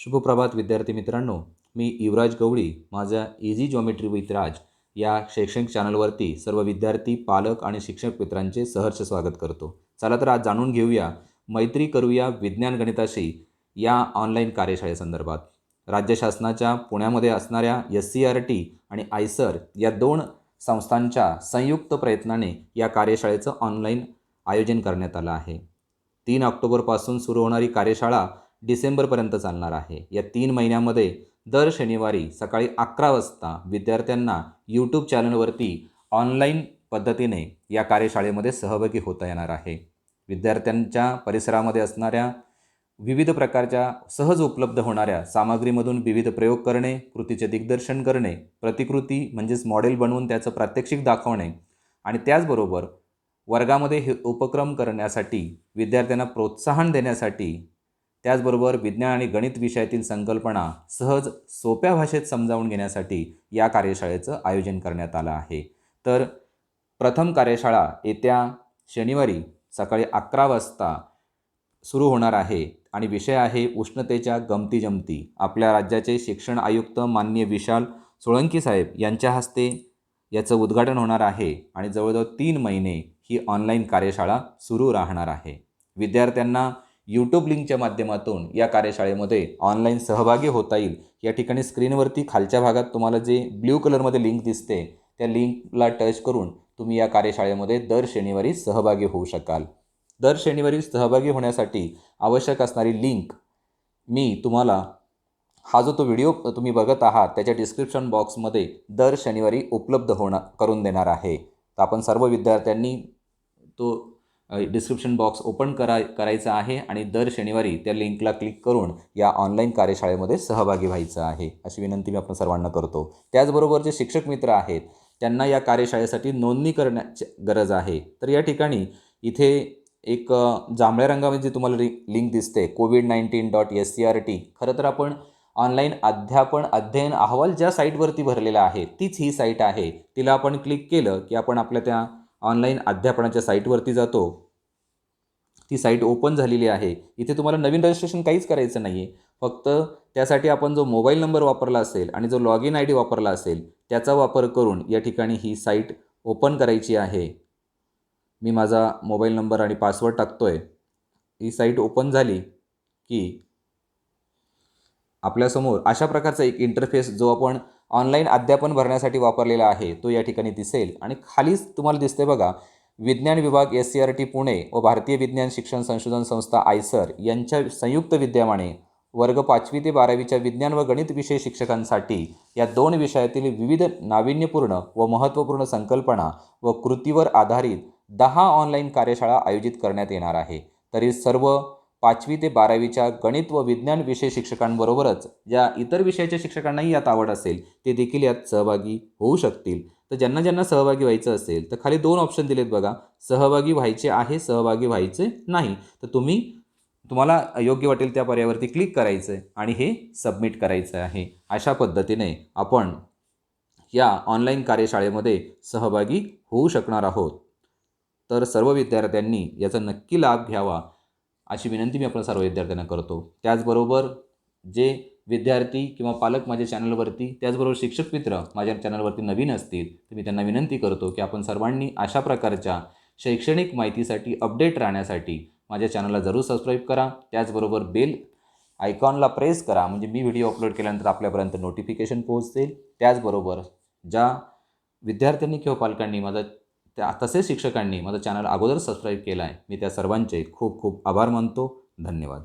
शुभप्रभात विद्यार्थी मित्रांनो. मी युवराज गवळी. माझ्या इझी जॉमेट्री विथ राज या शैक्षणिक चॅनलवरती सर्व विद्यार्थी पालक आणि शिक्षक मित्रांचे सहर्ष स्वागत करतो. चला तर आज जाणून घेऊया मैत्री करूया विज्ञान गणिताशी या ऑनलाईन कार्यशाळेसंदर्भात राज्य शासनाच्या पुण्यामध्ये असणाऱ्या एस सी आर टी आणि आयसर या दोन संस्थांच्या संयुक्त प्रयत्नाने या कार्यशाळेचं ऑनलाईन आयोजन करण्यात आलं आहे. तीन ऑक्टोबरपासून सुरू होणारी कार्यशाळा डिसेंबरपर्यंत चालणार आहे. या तीन महिन्यामध्ये दर शनिवारी सकाळी अकरा वाजता विद्यार्थ्यांना यूट्यूब चॅनलवरती ऑनलाईन पद्धतीने या कार्यशाळेमध्ये सहभागी होता येणार आहे. विद्यार्थ्यांच्या परिसरामध्ये असणाऱ्या विविध प्रकारच्या सहज उपलब्ध होणाऱ्या सामग्रीमधून विविध प्रयोग करणे कृतीचे दिग्दर्शन करणे प्रतिकृती म्हणजेच मॉडेल बनवून त्याचं प्रात्यक्षिक दाखवणे आणि त्याचबरोबर वर्गामध्ये हे उपक्रम करण्यासाठी विद्यार्थ्यांना प्रोत्साहन देण्यासाठी त्याचबरोबर विज्ञान आणि गणित विषयातील संकल्पना सहज सोप्या भाषेत समजावून घेण्यासाठी या कार्यशाळेचं आयोजन करण्यात आलं आहे. तर प्रथम कार्यशाळा येत्या शनिवारी सकाळी अकरा वाजता सुरू होणार आहे आणि विषय आहे उष्णतेच्या गमती जमती आपल्या राज्याचे शिक्षण आयुक्त माननीय विशाल सोळंकी साहेब यांच्या हस्ते याचं उद्घाटन होणार आहे आणि जवळजवळ तीन महिने ही ऑनलाईन कार्यशाळा सुरू राहणार आहे. विद्यार्थ्यांना यूट्यूब लिंकच्या माध्यमातून या कार्यशाळेमध्ये ऑनलाईन सहभागी होता येईल. या ठिकाणी स्क्रीनवरती खालच्या भागात तुम्हाला जे ब्ल्यू कलरमध्ये लिंक दिसते त्या लिंकला टच करून तुम्ही या कार्यशाळेमध्ये दर शनिवारी सहभागी होऊ शकाल. दर शनिवारी सहभागी होण्यासाठी आवश्यक असणारी लिंक मी तुम्हाला हा जो तो व्हिडिओ तुम्ही बघत आहात त्याच्या डिस्क्रिप्शन बॉक्समध्ये दर शनिवारी उपलब्ध होणार करून देणार आहे. तर आपण सर्व विद्यार्थ्यांनी तो डिस्क्रिप्शन बॉक्स ओपन करा करायचा आहे आणि दर शनिवारी त्या लिंकला क्लिक करून या ऑनलाईन कार्यशाळेमध्ये सहभागी व्हायचं आहे अशी विनंती मी आपण सर्वांना करतो. त्याचबरोबर जे शिक्षक मित्र आहेत त्यांना या कार्यशाळेसाठी नोंदणी करण्याची गरज आहे. तर या ठिकाणी इथे एक जांभळ्या रंगामध्ये जी तुम्हाला लिंक दिसते COVID nineteen dot S C R T खरं तर आपण ऑनलाईन अध्यापन अध्ययन अहवाल ज्या साईटवरती भरलेला आहे तीच ही साईट आहे. तिला आपण क्लिक केलं की आपण आपल्या त्या ऑनलाईन अध्यापनाच्या साईटवरती जातो. ती साईट ओपन झालेली आहे. इथे तुम्हाला नवीन रजिस्ट्रेशन काहीच करायचं नाही आहे फक्त त्यासाठी आपण जो मोबाईल नंबर वापरला असेल आणि जो लॉग इन आय डी वापरला असेल त्याचा वापर करून या ठिकाणी ही साईट ओपन करायची आहे. मी माझा मोबाईल नंबर आणि पासवर्ड टाकतो आहे ही साईट ओपन झाली की आपल्यासमोर अशा प्रकारचा एक इंटरफेस जो आपण ऑनलाईन अध्यापन भरण्यासाठी वापरलेला आहे तो या ठिकाणी दिसेल. आणि खालीच तुम्हाला दिसते बघा विज्ञान विभाग S C R T Pune व भारतीय विज्ञान शिक्षण संशोधन संस्था आयसर यांच्या संयुक्त विद्यमाने वर्ग पाचवी ते बारावीच्या विज्ञान व गणित विषय शिक्षकांसाठी या दोन विषयातील विविध नाविन्यपूर्ण व महत्त्वपूर्ण संकल्पना व कृतीवर आधारित दहा ऑनलाईन कार्यशाळा आयोजित करण्यात येणार आहे. तरी सर्व पाचवी ते बारावीच्या गणित व विज्ञान विषय शिक्षकांबरोबरच ज्या इतर विषयाच्या शिक्षकांनाही यात आवड असेल ते देखील यात सहभागी होऊ शकतील. तर ज्यांना ज्यांना सहभागी व्हायचं असेल तर खाली दोन ऑप्शन दिलेत बघा. सहभागी व्हायचे आहे सहभागी व्हायचे नाही. तर तुम्ही तुम्हाला योग्य वाटेल त्या पर्यावरती क्लिक करायचं आहे आणि हे सबमिट करायचं आहे. अशा पद्धतीने आपण या ऑनलाईन कार्यशाळेमध्ये सहभागी होऊ शकणार आहोत. तर सर्व विद्यार्थ्यांनी याचा नक्की लाभ घ्यावा. अशी विनंती मी आपण सर्व विद्यार्थ्यांना करतो. त्याचबरोबर जे विद्यार्थी किंवा पालक माझ्या चॅनलवरती त्याचबरोबर शिक्षक मित्र माझ्या चॅनलवरती नवीन असतील तर मी त्यांना विनंती करतो की आपण सर्वांनी अशा प्रकारच्या शैक्षणिक माहितीसाठी अपडेट राहण्यासाठी माझ्या चॅनलला जरूर सबस्क्राईब करा. त्याचबरोबर बेल आयकॉनला प्रेस करा. म्हणजे मी व्हिडिओ अपलोड केल्यानंतर आपल्यापर्यंत नोटिफिकेशन पोहोचतील. त्याचबरोबर ज्या विद्यार्थ्यांनी किंवा पालकांनी माझा त्या तसेच शिक्षकांनी माझं चॅनल अगोदर सबस्क्राईब केला आहे मी त्या सर्वांचे खूप खूप आभार मानतो. धन्यवाद.